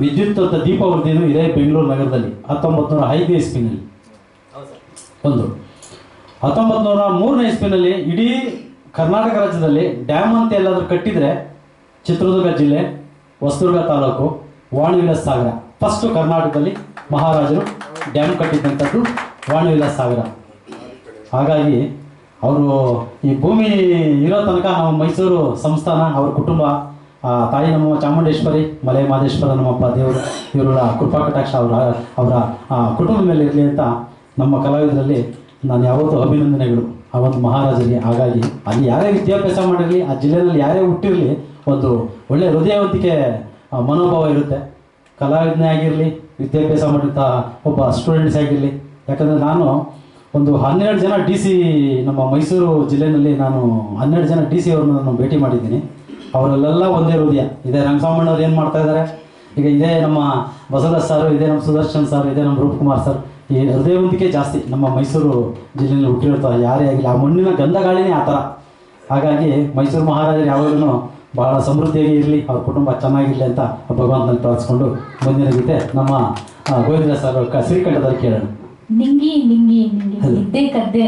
ವಿದ್ಯುತ್ ಅಂತ ದೀಪಾವಳಿನೂ ಇದೇ ಬೆಂಗಳೂರು ನಗರದಲ್ಲಿ ಹತ್ತೊಂಬತ್ತು ನೂರ ಐದನೇ ಇಸ್ಪಿನಲ್ಲಿ ಒಂದು. ಹತ್ತೊಂಬತ್ತು ನೂರ ಮೂರನೇ ಇಸ್ಪಿನಲ್ಲಿ ಇಡೀ ಕರ್ನಾಟಕ ರಾಜ್ಯದಲ್ಲಿ ಡ್ಯಾಮ್ ಅಂತ ಎಲ್ಲಾದರೂ ಕಟ್ಟಿದರೆ ಚಿತ್ರದುರ್ಗ ಜಿಲ್ಲೆ ಹೊಸದುರ್ಗ ತಾಲೂಕು ವಾಣಿವಿಲಾಸ ಸಾಗರ. ಫಸ್ಟು ಕರ್ನಾಟಕದಲ್ಲಿ ಮಹಾರಾಜರು ಡ್ಯಾಮ್ ಕಟ್ಟಿದ್ದಂಥದ್ದು ವಾಣಿವಿಲಾಸ ಸಾಗರ. ಹಾಗಾಗಿ ಅವರು ಈ ಭೂಮಿ ಇರೋ ತನಕ ನಾವು ಮೈಸೂರು ಸಂಸ್ಥಾನ ಅವ್ರ ಕುಟುಂಬ ಆ, ತಾಯಿ ನಮ್ಮ ಚಾಮುಂಡೇಶ್ವರಿ ಮಲೆ ಮಹದೇಶ್ವರ ನಮ್ಮಪ್ಪ ದೇವರು ಇವರ ಕೃಪಾ ಕಟಾಕ್ಷ ಅವರ ಅವರ ಕುಟುಂಬದ ಮೇಲೆ ಇರಲಿ ಅಂತ ನಮ್ಮ ಕಲಾವಿದರಲ್ಲಿ ನಾನು ಯಾವತ್ತೂ ಅಭಿನಂದನೆಗಳು. ಒಂದು ಮಹಾರಾಜರಿಗೆ ಹಾಗಾಗಿ ಅಲ್ಲಿ ಯಾರೇ ವಿದ್ಯಾಭ್ಯಾಸ ಮಾಡಿರಲಿ ಆ ಜಿಲ್ಲೆಯಲ್ಲಿ ಯಾರೇ ಹುಟ್ಟಿರಲಿ ಒಂದು ಒಳ್ಳೆಯ ಹೃದಯವಂತಿಕೆ ಮನೋಭಾವ ಇರುತ್ತೆ. ಕಲಾವಿದನೇ ಆಗಿರಲಿ ವಿದ್ಯಾಭ್ಯಾಸ ಮಾಡಿದಂಥ ಒಬ್ಬ ಸ್ಟೂಡೆಂಟ್ಸ್ ಆಗಿರಲಿ. ಯಾಕಂದರೆ ನಾನು ಒಂದು ಹನ್ನೆರಡು ಜನ ಡಿ ಸಿ ನಮ್ಮ ಮೈಸೂರು ಜಿಲ್ಲೆಯಲ್ಲಿ ನಾನು ಹನ್ನೆರಡು ಜನ ಡಿ ಸಿ ಅವ್ರನ್ನ ನಾನು ಭೇಟಿ ಮಾಡಿದ್ದೀನಿ. ಅವರಲ್ಲೆಲ್ಲ ಒಂದೇ ಹೃದಯ. ಇದೇ ರಂಗಸ್ವಾಮಣ್ಣವ್ರು ಏನು ಮಾಡ್ತಾ ಇದ್ದಾರೆ ಈಗ ಇದೇ ನಮ್ಮ ಬಸವರಾಜ್ ಸರ್ ಇದೇ ನಮ್ಮ ಸುದರ್ಶನ್ ಸರ್ ಇದೇ ನಮ್ಮ ರೂಪಕುಮಾರ್ ಸರ್ ಈ ಹೃದಯವಂತಿಕೆ ಜಾಸ್ತಿ. ನಮ್ಮ ಮೈಸೂರು ಜಿಲ್ಲೆಯಲ್ಲಿ ಹುಟ್ಟಿರ್ತಾರೆ ಯಾರೇ ಆಗಿಲ್ಲ. ಆ ಮಣ್ಣಿನ ಗಂಧ ಗಾಳಿನೇ ಆ ಥರ. ಹಾಗಾಗಿ ಮೈಸೂರು ಮಹಾರಾಜರು ಯಾವಾಗಲೂ ಬಹಳ ಸಮೃದ್ಧಿಯಾಗಿ ಇರಲಿ ಅವ್ರ ಕುಟುಂಬ ಚೆನ್ನಾಗಿರಲಿ ಅಂತ ಭಗವಂತನಲ್ಲಿ ಪ್ರಾರ್ಥಿಸ್ಕೊಂಡು ಮುಂದಿನ ಜೊತೆ ನಮ್ಮ ಗೋವಿಂದ ಸರ್ ಕಸಿರಿ ಶ್ರೀಕಂಠದಲ್ಲಿ ಕೇಳೋಣ. ನಿಂಗಿ ನಿಂಗಿ ನಿಂಗಿ. ಕದ್ದೆ